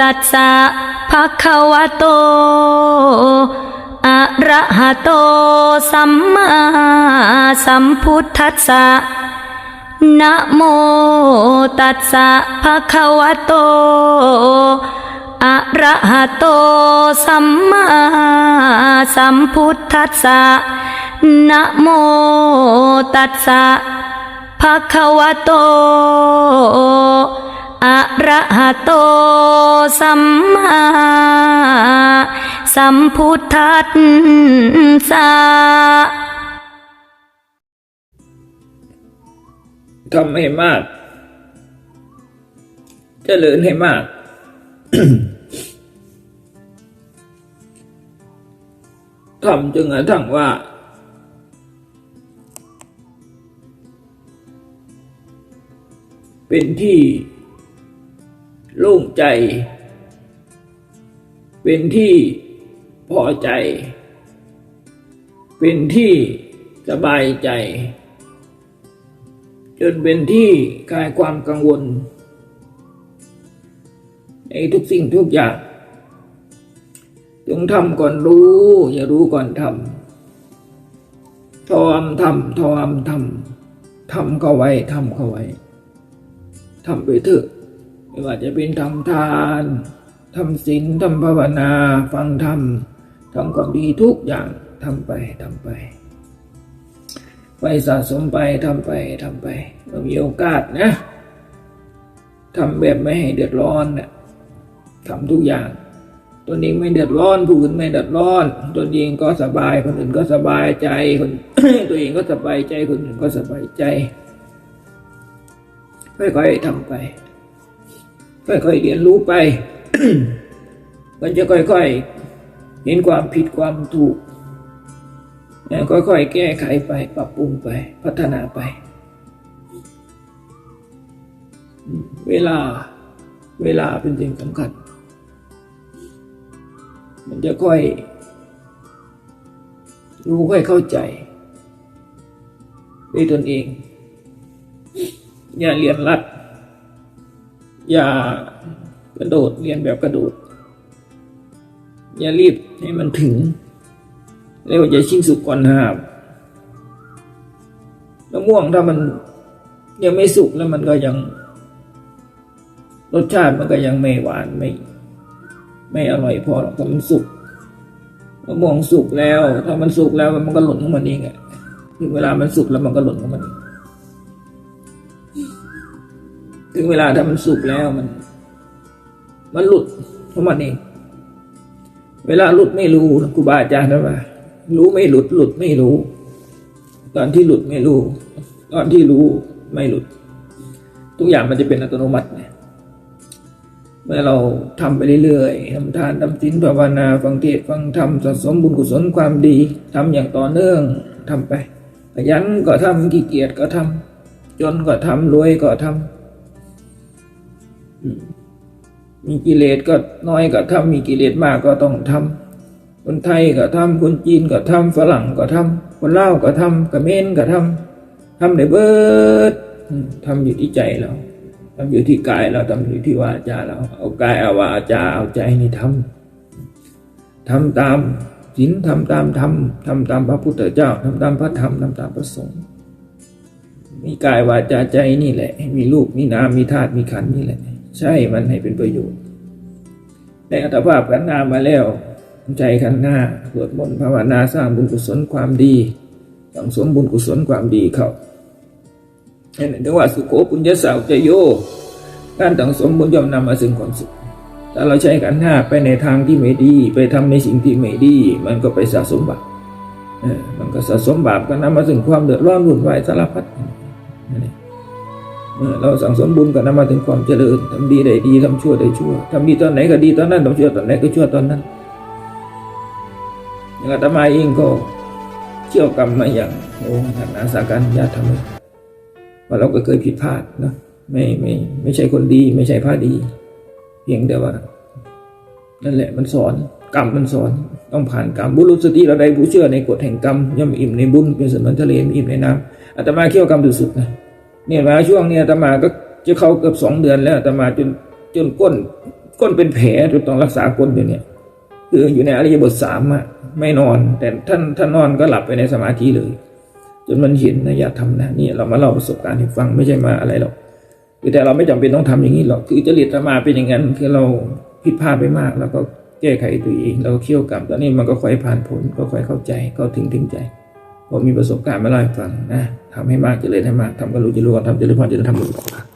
ตัสสะภะคะวะโต อะระหะโต สัมมาสัมพุทธัสสะนะโมตัสสะภะคะวะโต อะระหะโต สัมมาสัมพุทธัสสะนะโมตัสสะภะคะวะโต ระหะโตสัมมาสัมพุทธัสสะทำให้มาก เจริญให้มาก ทำจนกระทั่งว่า เป็นที่ โล่งใจ เป็นที่พอใจ เป็นที่สบายใจ จนเป็นที่คลายความกังวล ในทุกสิ่งทุกอย่างจงทำก่อนรู้ อย่ารู้ก่อนทำทอมทำทอมทำทำเข้าไว้ทำเข้าไว้ทำไปเถอะ ไม่ว่าจะเป็นทำทานทำศีลทำภาวนา ฟังธรรมทำความดีทุกอย่างทำไปทำไป ไปสะสมไปทำไปทำไปเรามีโอกาสนะทำแบบไม่ให้เดือดร้อนนะทำทุกอย่างตัวเองไม่เดือดร้อนผู้อื่นไม่เดือดร้อน ตัวเองก็สบายคนอื่นก็สบายใจคนตัวเองก็สบายใจคนอื่นก็สบายใจค่อยๆทำไป ค่อยๆเรียนรู้ไป มันจะค่อยๆ เห็นความผิดความถูกค่อยๆ แก้ไขไป ปรับปรุงไป พัฒนาไป เวลา เวลาเป็นสิ่งสำคัญ มันจะค่อย รู้ค่อยเข้าใจด้วยตนเอง อย่าเรียนรัด อย่ากระโดดเรียนแบบกระโดด อย่ารีบให้มันถึงเรียกว่าจะชิงสุกก่อนหาบมะม่วงถ้ามันยังไม่สุกแล้วมันก็ยังรสชาติมันก็ยังไม่หวานไม่ ไม่อร่อยพอหรอกถ้ามันสุกมะม่วงสุกแล้ว ถ้ามันสุกแล้วมันก็หล่นของมันเองอะถึงเวลามันสุกแล้วมันก็หล่นของมันเอง ถึงเวลาถ้ามันสุกแล้วมัน มันหลุดของมันเอง เวลาหลุดไม่รู้ครูบาอาจารย์นะว่า รู้ไม่หลุดหลุดไม่รู้ ตอนที่หลุดไม่รู้ ตอนที่รู้ไม่หลุด ทุกอย่างมันจะเป็นอัตโนมัติเนี่ยเมื่อเราทำไปเรื่อยๆทำทานทำศีลภาวนา ฟังเทศฟังธรรมสะสมบุญกุศลความดีทำอย่างต่อเนื่องทำไปขยันก็ทำขี้เกียจก็ทำจนก็ทำรวยก็ทำอื มีกิเลสก็น้อยก็ทำมีกิเลสมากก็ต้องทำคนไทยก็ทำคนจีนก็ทำฝรั่งก็ทำคนลาวก็ทำกระเมนก็ทำทำในเบิดอืมทำอยู่ที่ใจเราทำอยู่ที่กายเราทำอยู่ที่วาจาเราเอากายเอาวาจาเอาใจนี่ทำทำตามศีลทำตามธรรมทำตามพระพุทธเจ้าทำตามพระธรรมทำตามพระสงฆ์มีกายวาจาใจนี่แหละ มีรูปมีนามมีธาตุมีขันธ์นี่แหละ ใช่มันให้เป็นประโยชน์ได้อัตภาพขันหน้ามาแล้วใจขันหน้าสวดมนต์ภาวนาสร้างบุญกุศลความดีสังสมบุญกุศลความดีเขานั่นถึงว่าสุโขปุญญาสาวจะโยการสังสมบุญย่อมนำมาซึ่งความสุขถ้าเราใช้ขันธ์ห้าไปในทางที่ไม่ดี ไปทำในสิ่งที่ไม่ดี มันก็ไปสะสมบาปมันก็สะสมบาปก็นำมาซึ่งความเดือดร้อนวุ่นวายสารพัดนั่นเอง เมื่อเราสั่งสมบุญก็นำมาถึงความเจริญทำดีได้ดีทำชั่วได้ชั่วทำดีตอนไหนก็ดีตอนนั้นทำชั่วตอนไหนก็ชั่วตอนนั้นอย่างอาตมาเองก็เชี่ยวกรรมมาอย่างโอ้ฐานาสาการญาติทำไมว่าเราก็เคยผิดพลาดนะไม่ไม่ไม่ใช่คนดี ไม่ใช่พระดี เพียงแต่ว่า นั่นแหละมันสอนกรรมมันสอนต้องผ่านกรรมบุรุษสติเราได้ผู้เชื่อในกฎแห่งกรรมย่อมอิ่มในบุญเป็นเสมือนทะเลอิ่มในน้ำอาตมาเขี่ยวกรรมสุดๆนะ เนี่ยมาช่วงเนี้ยตมาก็จะเข้าเกือบสองเดือนแล้วตมาจนจนก้นก้นเป็นแผลจนต้องรักษาก้นอยู่เนี่ย คืออยู่ในอริยบทสามอะไม่นอน แต่ท่านท่านนอนก็หลับไปในสมาธิเลย จนมันเห็นนะอย่าทำนะนี่เรามาเล่าประสบการณ์ให้ฟังไม่ใช่มาอะไรหรอกคือแต่เราไม่จำเป็นต้องทำอย่างนี้หรอกคือจริตอาตมาเป็นอย่างนั้นคือเราผิดพลาดไปมาก แล้วก็แก้ไขตัวเองแล้วก็เคี่ยวกับแล้วนี่มันก็ค่อยผ่านผลก็ค่อยเข้าใจก็ถึงถึงใจ พอมีประสบการณ์มาเล่าให้ฟังนะทำให้มากเจริญให้มากทำก็รู้จะรู้ก่อนทำเจริญพรเจริญทำรู้ก่อน